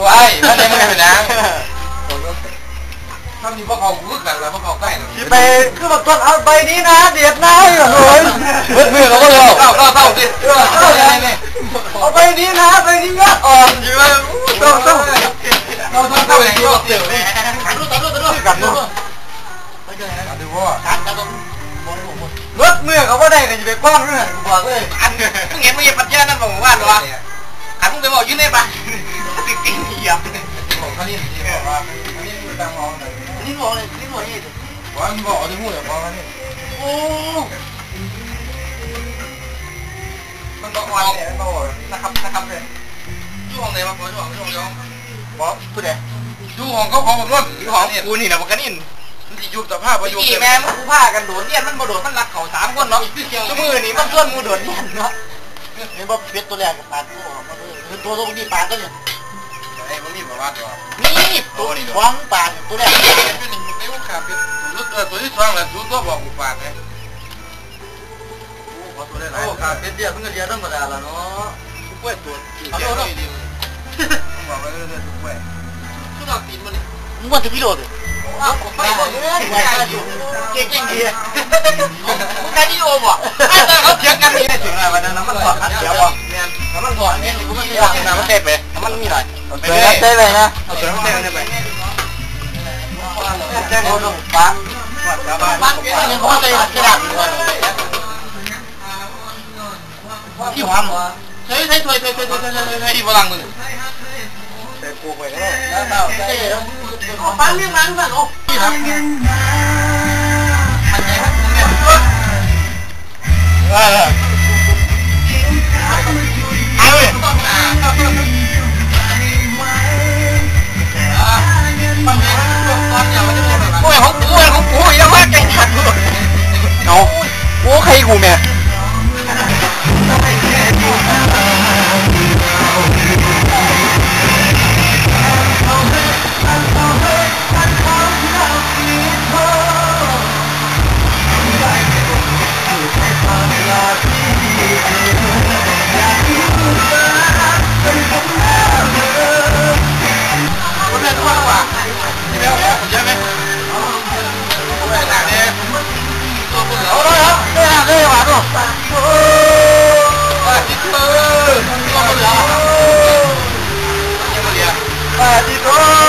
ตัวไอ้ท่านนี้มันเป็นนางถ้ามีพวกเขารู้กันแล้วพวกเขาใกล้ที่ไปคือแบบต้นเอาใบนี้นะ เดียดนะอยู่เลยเมื่อเมื่อเขาก็เลยเข้าเข้าเข้าสิเข้าเข้าเนี่ยเอาใบนี้นะใบนี้ก็อ่อนอยู่เลยต้องต้องเราต้องเข้าอย่างนี้เสือนี่กันดูกันดูกันดูกันดูกันดูว่ากันกันดูรถเมื่อเขาว่าได้กันจะไปป้องเลยบอกเลยอันมึงเห็นมึงเห็นปัญญานั่นบอกว่าหรออันมึงไปบอกยืนได้ปะ ติดติดเหยียบอกเขานี่ที่บอกว่าเขานี่มันดังมองเลยนี่บอกเลยนี่บอกนี่ว่ามันบอกจะพูดอย่างมองเขานี่โอ้มันบอกวันเนี่ยมันบอกนะครับนะครับเลยช่วงไหนมาขอช่วงช่วงช่วงบอกพูดเลยดูของเขาของผมรถของกูนี่นะบอกกันนี่มันจะยุบสภาพประโยชน์กี่แม่มึงกูพากันโดดเรียมันบ่โดดมันรักเขาสามคนเนาะชั่วมือนี่มันชวนมูโดดเรียเนาะนี่บอกเพชรตัวแรกกับปาดตัวมาเลยคือตัวตรงนี้ปาดก็เนี่ย มันนี่บอกว่าตัวนี่ตัวนี้หวังปาดตัวแรกเป็นหนึ่งในวงการเป็นรุ่นตัวที่สองแหละรุ่นตัวบอกกูปาดไงขอตัวได้หลายโอ้ขาดเพชรเดียวเพิ่งเรียนธรรมดาละเนาะกล้วยตัวเอาตัวนี้ดิต้องบอกไปเรื่อยๆทุกกล้วยชุดดอกตีนมันมึงว่าจะพี่โดดอ้าวผมไปบอกเลยเก่งเก่งดีมึงได้ที่โอมอะไอ้ตอนเขาเถียงกันนี่ถึงอะไรวันนั้นน้ำมันถอดนะเดี๋ยวบอ ก่อนเนี่ยกูไม่ได้ทำนะมันเต้นไปมันมีหน่อยเต้นเต้นเลยนะเอาตัวมันเต้นเต้นไปเต้นโดนปั้นปั้นยังพ่อเต้นกี่ดังที่พังใช้ใช้ถ้วยถ้วยถ้วยถ้วยถ้วยถ้วยที่ฝรั่งมึงใช้ปูไปเล้วปั้นเรื่องนั้นสั่งโอ้ woman. Hadi know.